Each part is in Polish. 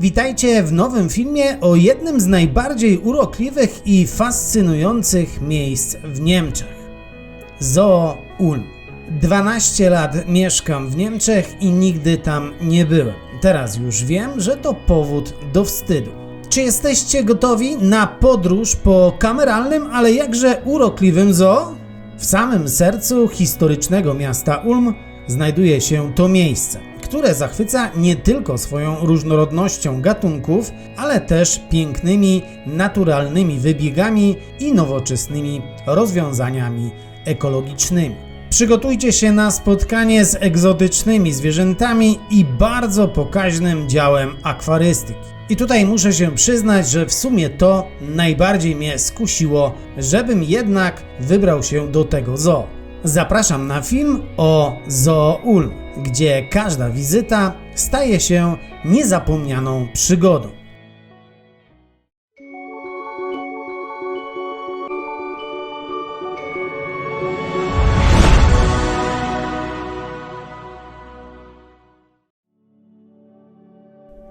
Witajcie w nowym filmie o jednym z najbardziej urokliwych i fascynujących miejsc w Niemczech. Zoo Ulm. 12 lat mieszkam w Niemczech i nigdy tam nie byłem. Teraz już wiem, że to powód do wstydu. Czy jesteście gotowi na podróż po kameralnym, ale jakże urokliwym zoo? W samym sercu historycznego miasta Ulm znajduje się to miejsce, które zachwyca nie tylko swoją różnorodnością gatunków, ale też pięknymi, naturalnymi wybiegami i nowoczesnymi rozwiązaniami ekologicznymi. Przygotujcie się na spotkanie z egzotycznymi zwierzętami i bardzo pokaźnym działem akwarystyki. I tutaj muszę się przyznać, że w sumie to najbardziej mnie skusiło, żebym jednak wybrał się do tego zoo. Zapraszam na film o Zoo Ulm, gdzie każda wizyta staje się niezapomnianą przygodą.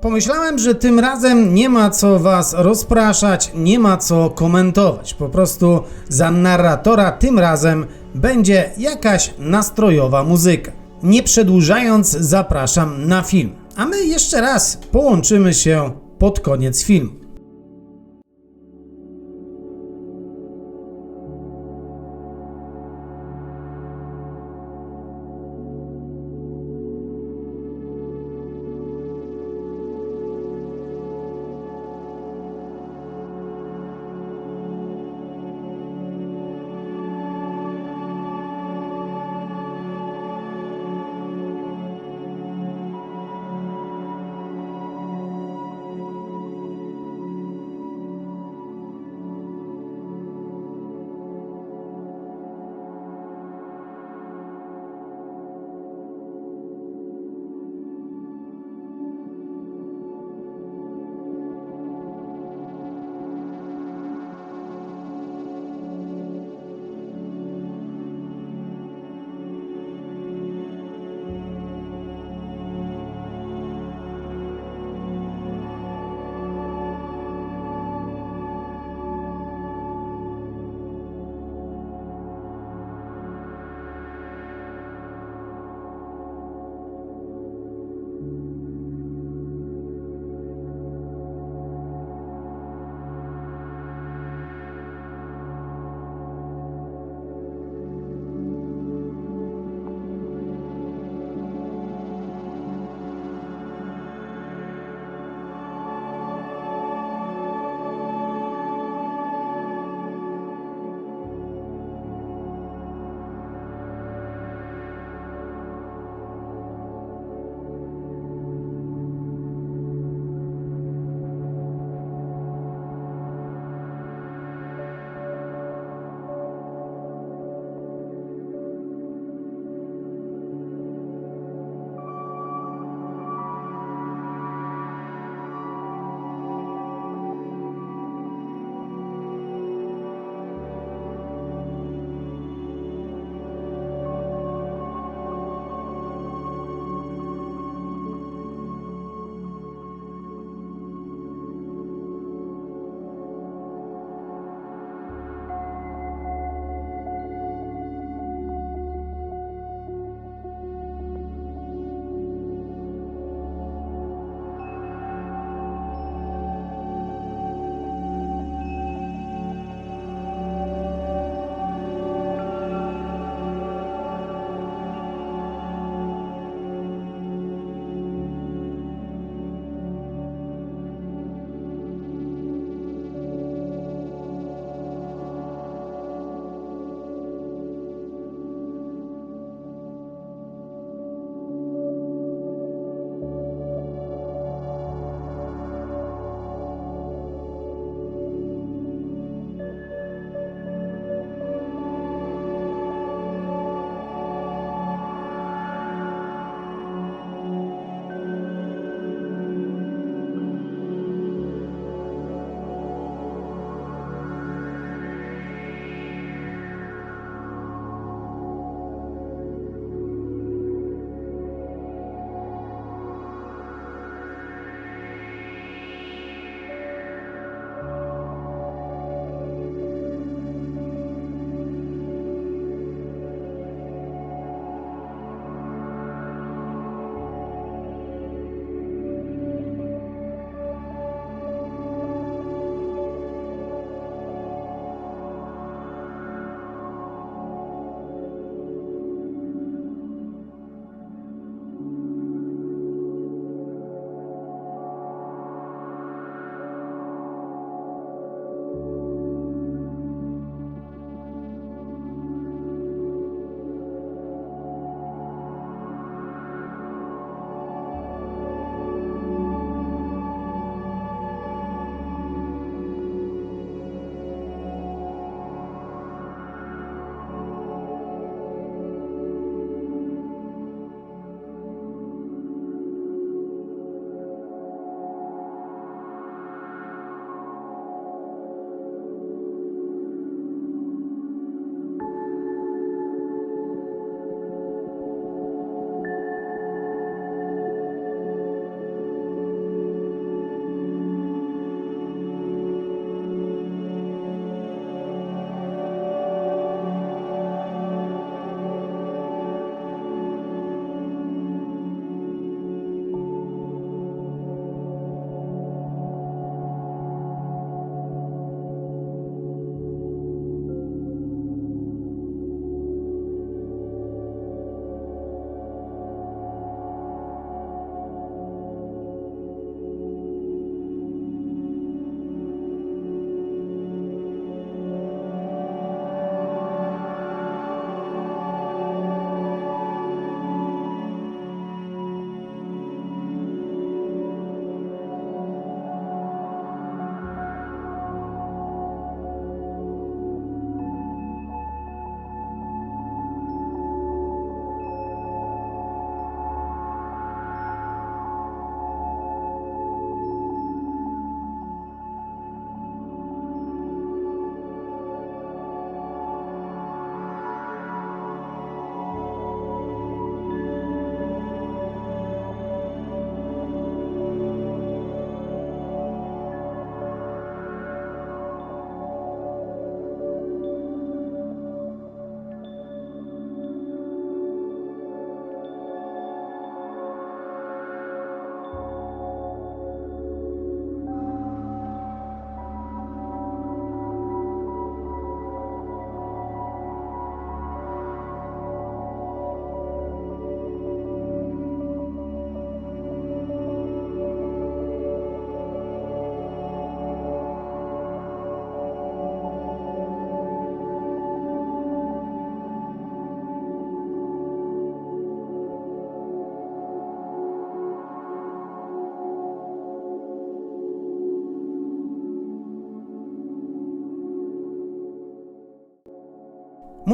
Pomyślałem, że tym razem nie ma co was rozpraszać, nie ma co komentować. Po prostu za narratora tym razem będzie jakaś nastrojowa muzyka. Nie przedłużając, zapraszam na film. A my jeszcze raz połączymy się pod koniec filmu.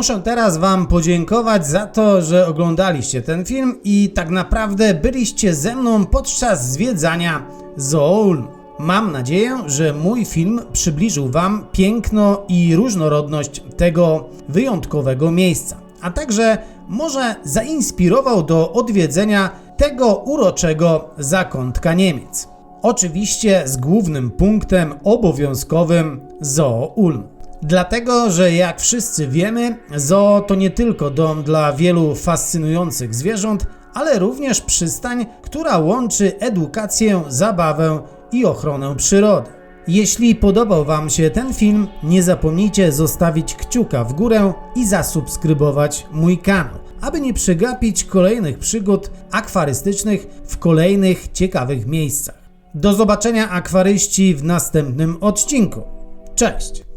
Muszę teraz Wam podziękować za to, że oglądaliście ten film i tak naprawdę byliście ze mną podczas zwiedzania Zoo Ulm. Mam nadzieję, że mój film przybliżył Wam piękno i różnorodność tego wyjątkowego miejsca, a także może zainspirował do odwiedzenia tego uroczego zakątka Niemiec. Oczywiście z głównym punktem obowiązkowym Zoo Ulm. Dlatego, że jak wszyscy wiemy, zoo to nie tylko dom dla wielu fascynujących zwierząt, ale również przystań, która łączy edukację, zabawę i ochronę przyrody. Jeśli podobał Wam się ten film, nie zapomnijcie zostawić kciuka w górę i zasubskrybować mój kanał, aby nie przegapić kolejnych przygód akwarystycznych w kolejnych ciekawych miejscach. Do zobaczenia akwaryści w następnym odcinku. Cześć!